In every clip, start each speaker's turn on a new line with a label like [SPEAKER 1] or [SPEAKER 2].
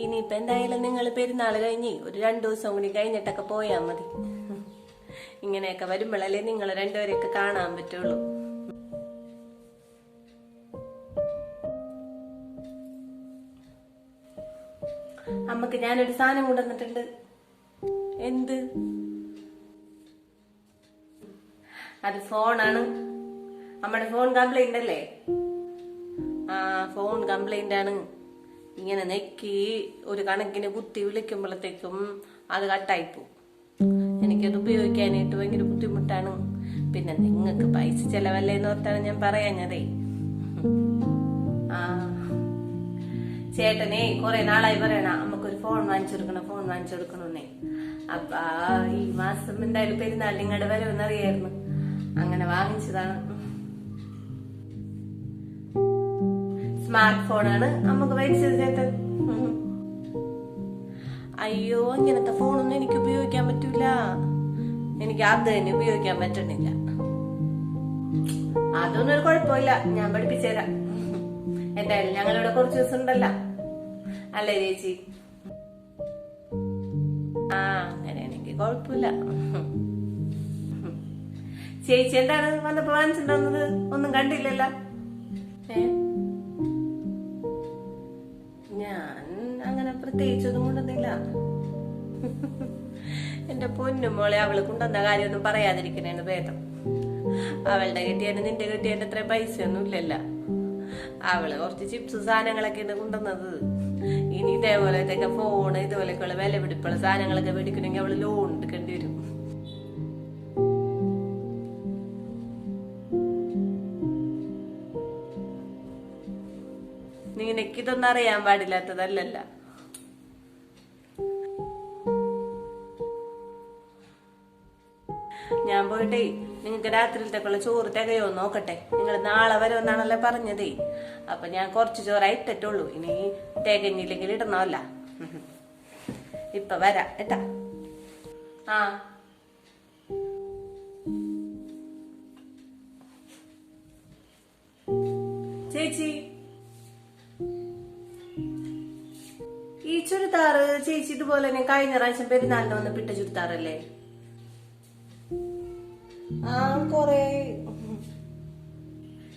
[SPEAKER 1] ഇനിയിപ്പോ എന്തായാലും നിങ്ങൾ പെരുന്നാൾ കഴിഞ്ഞ് ഒരു രണ്ടു ദിവസം കൂടി കഴിഞ്ഞിട്ടൊക്കെ പോയാൽ മതി. ഇങ്ങനെയൊക്കെ വരുമ്പോഴല്ലേ നിങ്ങൾ രണ്ടുപേരെയൊക്കെ കാണാൻ പറ്റുള്ളൂ. അമ്മയ്ക്ക് ഞാനൊരു സാധനം കൊണ്ടുവന്നിട്ടുണ്ട്. എന്ത്? അത് ഫോണാണ്. അമ്മയുടെ ഫോൺ കംപ്ലൈന്റ് അല്ലേ ആ ഫോൺ കംപ്ലൈന്റ് ആണ് ഇങ്ങനെ നെക്കി ഒരു കണക്കിന് കുത്തി വിളിക്കുമ്പോഴത്തേക്കും അത് കട്ടായി കട്ടായിപ്പോ എനിക്കത് ഉപയോഗിക്കാനായിട്ട് ഭയങ്കര ബുദ്ധിമുട്ടാണ്. പിന്നെ നിങ്ങൾക്ക് പൈസ ചെലവല്ലേ എന്ന് ഓർത്താണ് ഞാൻ പറയാഞ്ഞതേ. ആ. ചേട്ടനെ കുറെ നാളായി പറയണ നമുക്കൊരു ഫോൺ വാങ്ങിച്ചു കൊടുക്കണം ഫോൺ വാങ്ങിച്ചു കൊടുക്കണമെന്നേ അപ്പൊ ഈ മാസം എന്തായാലും പെരുന്നാൾ നിങ്ങളുടെ വരവെന്നറിയായിരുന്നു അങ്ങനെ വാങ്ങിച്ചതാണ്. സ്മാർട്ട് ഫോണാണ് നമുക്ക് മേടിച്ചത് ചേട്ടൻ. അയ്യോ ഇങ്ങനത്തെ ഫോണൊന്നും എനിക്ക് ഉപയോഗിക്കാൻ പറ്റൂല. എനിക്ക് അത് തന്നെ ഉപയോഗിക്കാൻ പറ്റണില്ല. അതൊന്നും ഒരു കുഴപ്പമില്ല. ഞാൻ പഠിപ്പിച്ചുതരാം. എന്തായാലും ഞങ്ങളിവിടെ കുറച്ച് ദിവസം ഉണ്ടല്ലോ. അല്ലേ ചേച്ചി? ആ അങ്ങനെയാണെങ്കിൽ കുഴപ്പമില്ല. ചേച്ചി എന്താണ് വന്നപ്പോ വാങ്ങിച്ചിട്ടുണ്ടെന്നത് ഒന്നും കണ്ടില്ലല്ലോ. അങ്ങനെ തേച്ചതും കൊണ്ടുവന്നില്ല എന്റെ പൊന്നും മോളെ അവൾ കൊണ്ടുവന്ന കാര്യമൊന്നും പറയാതിരിക്കണേന്ന് ഭേദം. അവളുടെ കിട്ടിയാലും നിന്റെ കിട്ടിയാലും അത്ര പൈസ ഒന്നും ഇല്ലല്ല. അവൾ കുറച്ച് ചിപ്സ് സാധനങ്ങളൊക്കെ സാധനങ്ങളൊക്കെയാണ് കൊണ്ടുവന്നത്. ഇനി ഇതേപോലത്തെയൊക്കെ ഫോണ് ഇതുപോലെയൊക്കെയുള്ള വില പിടിപ്പുള്ള സാധനങ്ങളൊക്കെ മേടിക്കണമെങ്കിൽ അവൾ ലോൺ എടുക്കേണ്ടി വരും. നിനക്കിതൊന്നും അറിയാൻ പാടില്ലാത്തതല്ലല്ല. പോയിട്ടേ നിങ്ങൾക്ക് രാത്രിയിലത്തേക്കുള്ള ചോറ് തികയോ നോക്കട്ടെ. നിങ്ങൾ നാളെ വരുമെന്നാണല്ലോ പറഞ്ഞതേ. അപ്പൊ ഞാൻ കുറച്ച് ചോറ് ഇട്ടിട്ടുള്ളൂ. ഇനി തികഞ്ഞില്ലെങ്കിൽ ഇടണമല്ല. ഇപ്പൊ വരാം ഏട്ടാ ആ. ചേച്ചി. ഈ ചുരിദാറ് ചേച്ചി ഇതുപോലെ തന്നെ കഴിഞ്ഞ പ്രാവശ്യം പെരുന്നാളിന് വന്ന് പിട്ട ചുരിദാറല്ലേ? ആ കൊറേ.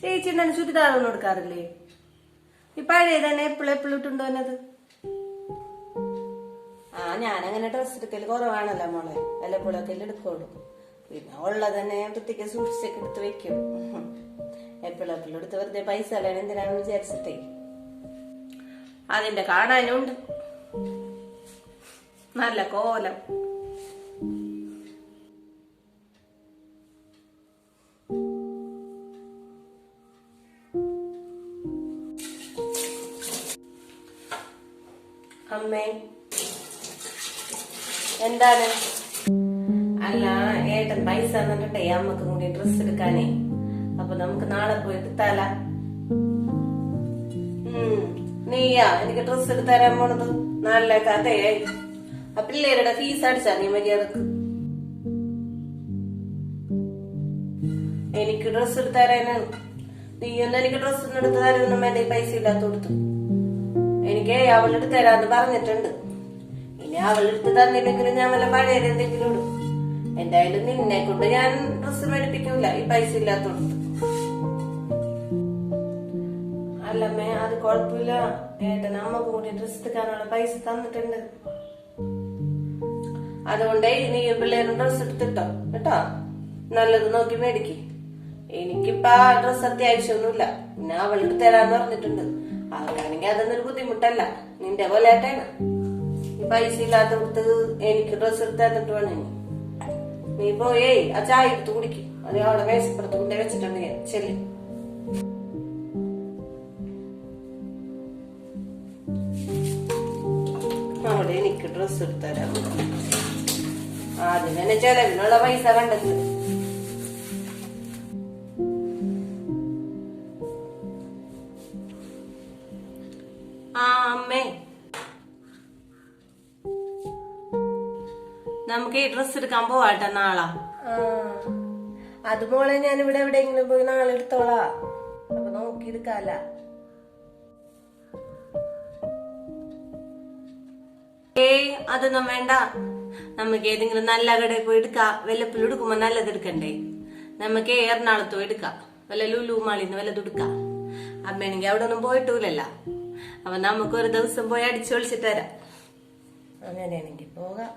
[SPEAKER 1] ചേച്ചി ചുരിദാറൊന്നും എടുക്കാറില്ലേ? ഈ പഴയ തന്നെ എപ്പോഴും എപ്പോഴും എന്നത് ആ ഞാനങ്ങനെ ഡ്രസ് എടുക്കൽ കുറവാണല്ലോ മോളെ. വല്ലപ്പോഴൊക്കെ എടുക്കുള്ളൂ പിന്നെ ഉള്ളത് തന്നെ വൃത്തിക്ക് സൂക്ഷിച്ചൊക്കെ എടുത്ത് വെക്കും. എപ്പോഴും എപ്പോഴും എടുത്ത് വെറുതെ പൈസ കളയണം എന്തിനാണെന്ന് വിചാരിച്ചിട്ടേ? അതിന്റെ കാണാനുണ്ട് നല്ല കോലം. അമ്മേ. എന്താണ്? അല്ല ഏട്ടൻ പൈസ തന്നിട്ടേ അമ്മയ്ക്ക് കൂടി ഡ്രസ് എടുക്കാനേ. അപ്പൊ നമുക്ക് നാളെ പോയി എടുത്താല? നീയാ എനിക്ക് ഡ്രസ് എടുത്തരാൻ പോണത്? നാളെ കഥയായി. ആ ഫീസ് അടിച്ചാ നീ മര്യാദയ്ക്ക്. എനിക്ക് ഡ്രസ് എടുത്ത് തരാനാണ് നീ ഒന്നും എനിക്ക് ഡ്രസ് എടുത്ത് തരാനൊന്നും വേണ്ട പൈസ ഇല്ലാത്ത കൊടുത്തു എനിക്ക് അവളെടുത്ത് തരാന്ന് പറഞ്ഞിട്ടുണ്ട്. ഇനി അവളെടുത്ത് തന്നില്ലെങ്കിലും ഞാൻ വല്ല പഴയ എന്തെങ്കിലും ഇടും. എന്തായാലും നിന്നെ കൊണ്ട് ഞാൻ ഡ്രസ്സ് മേടിപ്പിക്കൂല. ഈ പൈസ ഇല്ലാത്തോണ്ട്. അല്ലമ്മേ അത് കുഴപ്പമില്ല. ഏട്ടൻ അമ്മ കൂടി ഡ്രസ്സ് എടുക്കാനുള്ള പൈസ തന്നിട്ടുണ്ട്. അതുകൊണ്ടേ നീ പിള്ളേരും ഡ്രസ്സ് എടുത്തിട്ടോ. കേട്ടോ? നല്ലത് നോക്കി മേടിക്ക്. എനിക്കിപ്പോ ആ ഡ്രസ്സ് അത്യാവശ്യമൊന്നുമില്ല. പിന്നെ അവളെടുത്ത് തരാന്ന് പറഞ്ഞിട്ടുണ്ട്. അവൾക്കാണെങ്കിൽ അതൊന്നൊരു ബുദ്ധിമുട്ടല്ല. നിന്റെ പോലെ ആട്ടേന ഈ പൈസ ഇല്ലാത്ത കൊടുത്ത് എനിക്ക് ഡ്രസ്സ് എടുത്ത് തന്നിട്ട് വേണം. നീ. പോയേ. ആ ചായ എടുത്ത് കുടിക്കും. അത് അവിടെ മേശപ്പുറത്ത് കൊണ്ടേ വെച്ചിട്ടുണ്ട് ഞാൻ. ചെല്ലി. അവിടെ എനിക്ക് ഡ്രസ്സ് എടുത്തരാ ആദ്യം തന്നെ ചെലവിനുള്ള പൈസ കണ്ടെത്തി. ആ അമ്മേ നമുക്ക് ഈ ഡ്രസ് എടുക്കാൻ പോവാട്ടെ നാളെ. അതുപോലെ ഞാൻ ഇവിടെ എവിടെയെങ്കിലും പോയി നാളെ എടുത്തോളാ. അപ്പൊ നോക്കി എടുക്കാല അതൊന്നും വേണ്ട. നമുക്ക് ഏതെങ്കിലും നല്ല കടയിൽ പോയി എടുക്കാം. വല്ലപ്പിൽ എടുക്കുമ്പോ നല്ലത് എടുക്കണ്ടേ? നമുക്ക് എറണാകുളത്ത് പോയി എടുക്കാം. വല്ല ലുലു മാളിന്ന് വല്ലതും എടുക്കാം. അമ്മയാണെങ്കിൽ അവിടെ ഒന്നും പോയിട്ടൂലല്ല. അപ്പൊ നമുക്ക് ഒരു ദിവസം പോയി അടിച്ചു വിളിച്ചിട്ട് വരാം. അങ്ങനെയാണെങ്കിൽ പോകാം.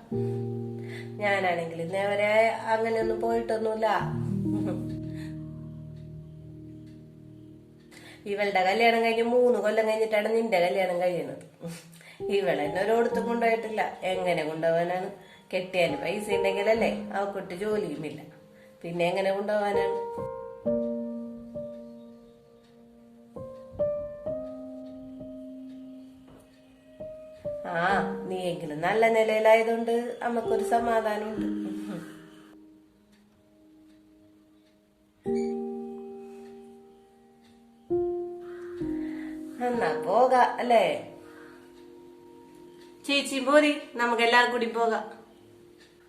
[SPEAKER 1] ഞാനാണെങ്കിൽ ഇന്നേവരെ അങ്ങനെയൊന്നും പോയിട്ടൊന്നുമില്ല. ഇവളുടെ കല്യാണം കഴിഞ്ഞ് മൂന്ന് കൊല്ലം കഴിഞ്ഞിട്ടാണ് നിന്റെ കല്യാണം കഴിയുന്നത്. ഇവളെ എന്നെ ഒരിടത്തും കൊണ്ടുപോയിട്ടില്ല. എങ്ങനെ കൊണ്ടുപോകാനാണ്? കെട്ടിയാൽ പൈസ ഉണ്ടെങ്കിലല്ലേ അവക്കൊട്ട് ജോലിയുമില്ല. പിന്നെ എങ്ങനെ കൊണ്ടുപോകാനാണ്? ആ നീ നീയെങ്കിലും നല്ല നിലയിലായതുകൊണ്ട് നമുക്കൊരു സമാധാനമുണ്ട്. എന്നാ പോക അല്ലേ? ചേച്ചി പോരി നമുക്ക് എല്ലാവർക്കും കൂടി പോകാം.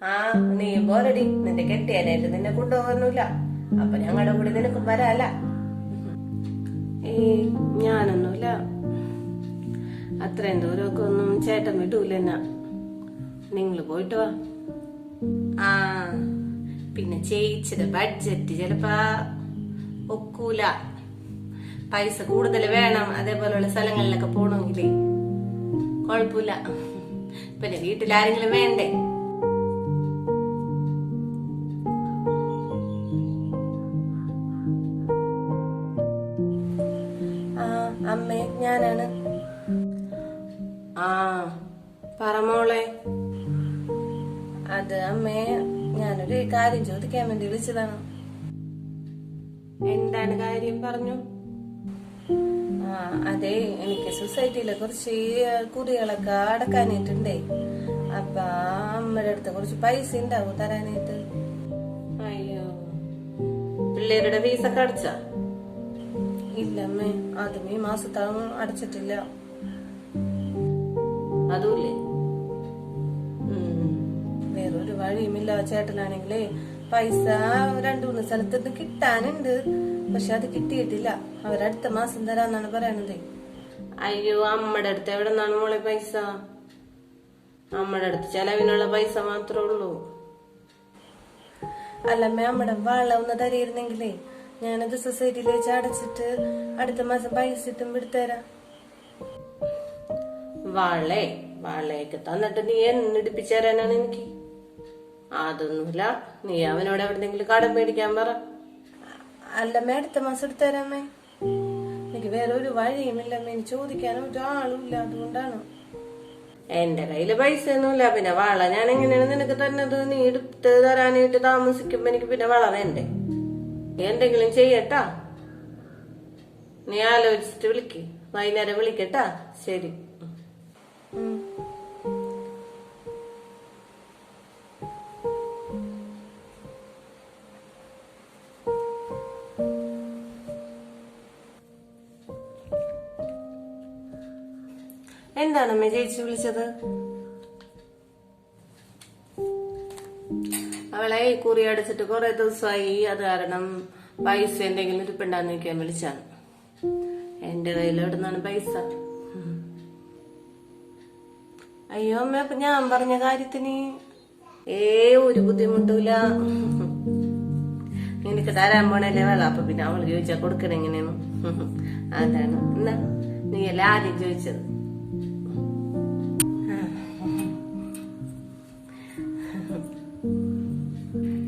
[SPEAKER 1] ആ നീ പോരടി. നിന്റെ കെട്ടിയാനായിട്ട് നിന്നെ കൊണ്ടുപോകാനൊന്നുമില്ല. അപ്പൊ ഞങ്ങളുടെ കൂടി നിനക്ക് വരാല ഏ ഞാനൊന്നുമില്ല. അത്രയും ദൂരമൊക്കെ ഒന്നും ചേട്ടൻ വിടൂല നിങ്ങൾ പോയിട്ട് വാ. ആ പിന്നെ ചേച്ചിയുടെ ബഡ്ജറ്റ് ചിലപ്പോ ഒക്കൂല. പൈസ കൂടുതൽ വേണം. അതേപോലെയുള്ള സ്ഥലങ്ങളിലൊക്കെ പോകണമെങ്കിലേ. കുഴപ്പമില്ല. പിന്നെ വീട്ടിൽ ആരെങ്കിലും വേണ്ടേ? അമ്മേ ഞാനാണ്. ആ പറമോളെ അത് അമ്മേ ഞാനൊരു കാര്യം ചോദിക്കാൻ വേണ്ടി വിളിച്ചതാണ്. എന്താണ് കാര്യം പറഞ്ഞു? ആ അതെ എനിക്ക് സൊസൈറ്റിയിലെ കുറച്ച് കുറികളൊക്കെ അടക്കാനായിട്ടുണ്ടേ. അപ്പ അമ്മയുടെ അടുത്ത് കുറച്ച് പൈസ ഉണ്ടാവും തരാനായിട്ട്? അയ്യോ പിള്ളേരുടെ ഫീസൊക്കെ അടച്ചാ അടച്ച? ഇല്ല അമ്മേ അതും ഈ മാസത്താവും അടച്ചിട്ടില്ല. അതുമില്ലേ? വേറൊരു വഴിയുമില്ല ചേട്ടനാണെങ്കിലേ. പൈസ രണ്ടു മൂന്ന് സ്ഥലത്തുനിന്ന് കിട്ടാനുണ്ട്. പക്ഷെ അത് കിട്ടിയിട്ടില്ല. അവരടുത്ത മാസം തരാന്നാണ് പറയണത്. അയ്യോ അമ്മയുടെ അടുത്ത് എവിടെ നിന്നാണ് മോളെ പൈസ? അമ്മയുടെ അടുത്ത് ചെലവിനുള്ള പൈസ മാത്രമേ ഉള്ളൂ. അല്ലമ്മ അമ്മയുടെ വള ഒന്ന് തരിയിരുന്നെങ്കിലേ ഞാനത് സൊസൈറ്റിയിൽ വെച്ച് അടച്ചിട്ട് അടുത്ത മാസം പൈസ ഇട്ടും എടുത്തുതരാം വളേ വളയൊക്കെ തന്നിട്ട് നീ എന്നിടിപ്പിച്ചു തരാനാണ് എനിക്ക്? അതൊന്നുമില്ല. നീ അവനോട് എവിടെന്നെങ്കിലും കടം മേടിക്കാൻ പറ. അല്ല അടുത്ത മാസം എനിക്ക് വേറെ ഒരു വഴിയുമില്ല എനിക്ക് ചോദിക്കാനും ഒരാളും ഇല്ല അതുകൊണ്ടാണ്. എന്റെ കയ്യിൽ പൈസ ഒന്നുമില്ല പിന്നെ വള ഞാൻ എങ്ങനെയാണ് നിനക്ക് തന്നത്? നീ എടുത്ത് തരാനായിട്ട് താമസിക്കുമ്പോ എനിക്ക് പിന്നെ വള വേണ്ടേ? നീ എന്തെങ്കിലും ചെയ്യട്ടാ. നീ ആലോചിച്ചിട്ട് വിളിക്ക്. വൈകുന്നേരം വിളിക്കട്ടാ. ശരി. എന്താണ് അമ്മ ചേച്ചി വിളിച്ചത്? അവളെ കുറി അടച്ചിട്ട് കുറെ ദിവസമായി അത് കാരണം പൈസ എന്തെങ്കിലും ഇരിപ്പുണ്ടാന്ന് നിൽക്കാൻ വിളിച്ചാണ്. എന്റെ കയ്യിൽ എവിടുന്നാണ് പൈസ? അയ്യോ അമ്മ ഞാൻ പറഞ്ഞ കാര്യത്തിന് ഏ ഒരു ബുദ്ധിമുട്ടില്ല നിനക്ക് തരാൻ പോണല്ലേ വേള അപ്പൊ പിന്നെ അവൾ ചോദിച്ചാ കൊടുക്കണ എങ്ങനെയാണ് അതാണ്. എന്നാ നീ അല്ലേ ആദ്യം ചോദിച്ചത്?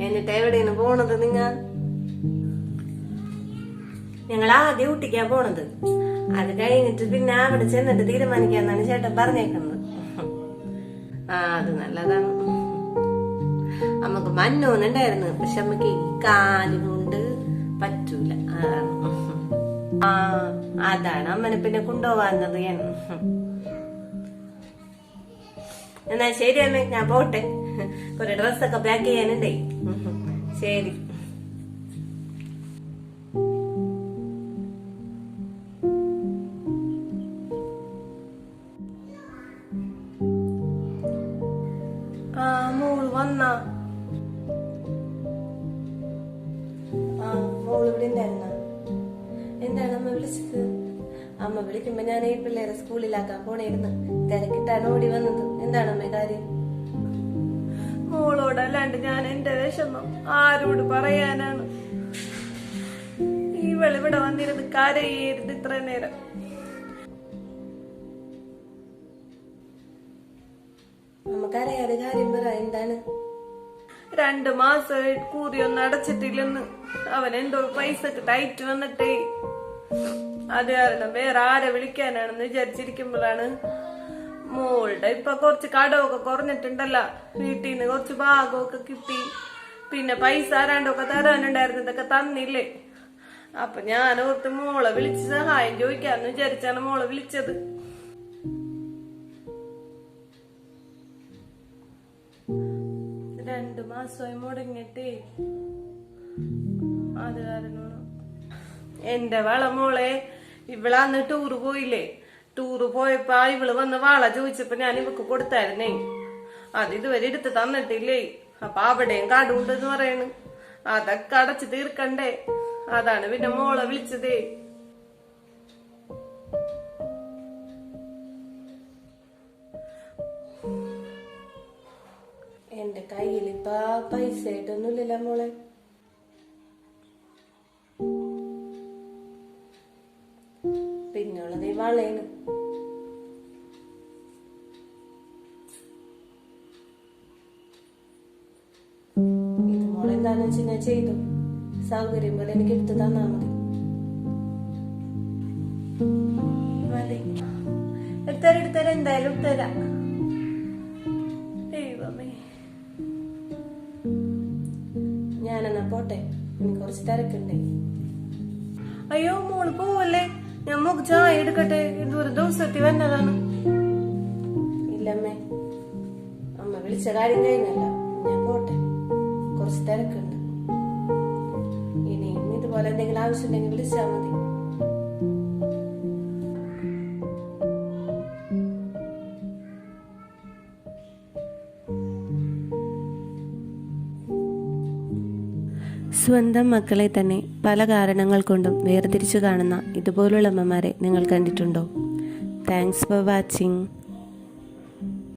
[SPEAKER 1] എന്നിട്ട് എവിടെയാണ് പോണത് നിങ്ങ? ഞങ്ങൾ ആദ്യം ഊട്ടിക്കാ പോണത്. അത് കഴിഞ്ഞിട്ട് പിന്നെ അവിടെ ചെന്നിട്ട് തീരുമാനിക്കാന്നാണ് ചേട്ടൻ പറഞ്ഞേക്കുന്നത്. ആ അത് നല്ലതാണ്. നമുക്ക് മഞ്ഞോന്നുണ്ടായിരുന്നു പക്ഷെ നമുക്ക് ഈ കാൽ പറ്റൂല. അതാണ്. ആ അതാണ് അമ്മനെ പിന്നെ കൊണ്ടുപോവാന്നത് ഞാൻ. എന്നാ ശരി അമ്മ ഞാൻ പോട്ടെ. കുറെ ഡ്രസ്സൊക്കെ പാക്ക് ചെയ്യാനുണ്ടേ. ശരി. വന്നാ. ആ മോൾ ഇവിടെ ഉണ്ടായിരുന്ന എന്താണ് അമ്മ വിളിച്ചത്? അമ്മ വിളിക്കുമ്പോ ഞാൻ ഈ പിള്ളേരെ സ്കൂളിലാക്കാൻ പോണേരുന്നു തിരക്കിട്ടാണ് ഓടി വന്നത്. എന്താ എന്താണ് അമ്മ കാര്യം?
[SPEAKER 2] മോളോടല്ലാണ്ട് ഞാൻ എന്റെ വിഷമം ആരോട് പറയാനാണ്? ഇവളിവിടെ വന്നിരുന്ന് കരയരുത് ഇത്ര നേരം.
[SPEAKER 1] നമുക്കറിയാതെ കാര്യം പറ എന്താണ്?
[SPEAKER 2] രണ്ടു മാസം കൂറിയൊന്നും അടച്ചിട്ടില്ലെന്ന്. അവൻ എന്തോ പൈസക്ക് ടൈറ്റ് വന്നിട്ടേ. അത് കാരണം വേറെ ആരെ വിളിക്കാനാണെന്ന് വിചാരിച്ചിരിക്കുമ്പോഴാണ് മോളുടെ ഇപ്പൊ കുറച്ച് കടമൊക്കെ കുറഞ്ഞിട്ടുണ്ടല്ല. വീട്ടിൽ നിന്ന് കുറച്ച് ഭാഗമൊക്കെ കിട്ടി. പിന്നെ പൈസ ആരാണ്ടൊക്കെ തരാനുണ്ടായിരുന്നതൊക്കെ തന്നില്ലേ. അപ്പൊ ഞാൻ ഓർത്ത് മോളെ വിളിച്ച് സഹായം ചോദിക്കാന്ന് വിചാരിച്ചാണ് മോളെ വിളിച്ചത്. രണ്ടു മാസമായി മുടങ്ങിട്ടേ അത് കാരണമാണ്. എന്റെ വള മോളെ ഇവളന്ന് ടൂറ് പോയില്ലേ? ടൂറ് പോയപ്പോ ഇവൾ വന്ന് വള ചോദിച്ചപ്പോ ഞാൻ ഇവക്ക് കൊടുത്തായിരുന്നേ. അത് ഇതുവരെ എടുത്ത് തന്നിട്ടില്ലേ? അപ്പൊ അവിടെയും കടുണ്ടെന്ന് പറയണ്. അതൊക്കെ അടച്ചു തീർക്കണ്ടേ? അതാണ് പിന്നെ മോളെ വിളിച്ചതേ.
[SPEAKER 1] കയ്യിൽ ഇപ്പൊ പൈസ ആയിട്ടൊന്നുമില്ലല്ലോ മോളെ. പിന്നുള്ളത് വളയാണ് ഇത് മോളെ എന്താന്ന് വെച്ച് ഞാൻ ചെയ്തു. സൗകര്യം പോലെ എനിക്ക് എടുത്തു തന്നാ മതി.
[SPEAKER 2] എടുത്തരാം എടുത്തരാം എന്തായാലും എടുത്തരാം.
[SPEAKER 1] പോട്ടെ. എനിക്ക് കുറച്ച് തിരക്കുണ്ടേ.
[SPEAKER 2] അയ്യോ മോൾ പോവല്ലേ? ഞാൻ മുഖ ചായ എടുക്കട്ടെ. ഇതൊരു ദിവസത്തിൽ വന്നതാണ്.
[SPEAKER 1] ഇല്ലമ്മേ. അമ്മ വിളിച്ച കാര്യം കഴിഞ്ഞല്ല. ഞാൻ പോട്ടെ. കുറച്ച് തിരക്കുണ്ട്. ഇനിയും ഇതുപോലെ എന്തെങ്കിലും ആവശ്യമുണ്ടെങ്കിൽ വിളിച്ചാൽ മതി. സ്വന്തം മക്കളെ തന്നെ പല കാരണങ്ങൾ കൊണ്ടും വേർതിരിച്ചു കാണുന്ന ഇതുപോലുള്ള അമ്മമാരെ നിങ്ങൾ കണ്ടിട്ടുണ്ടോ? Thanks for watching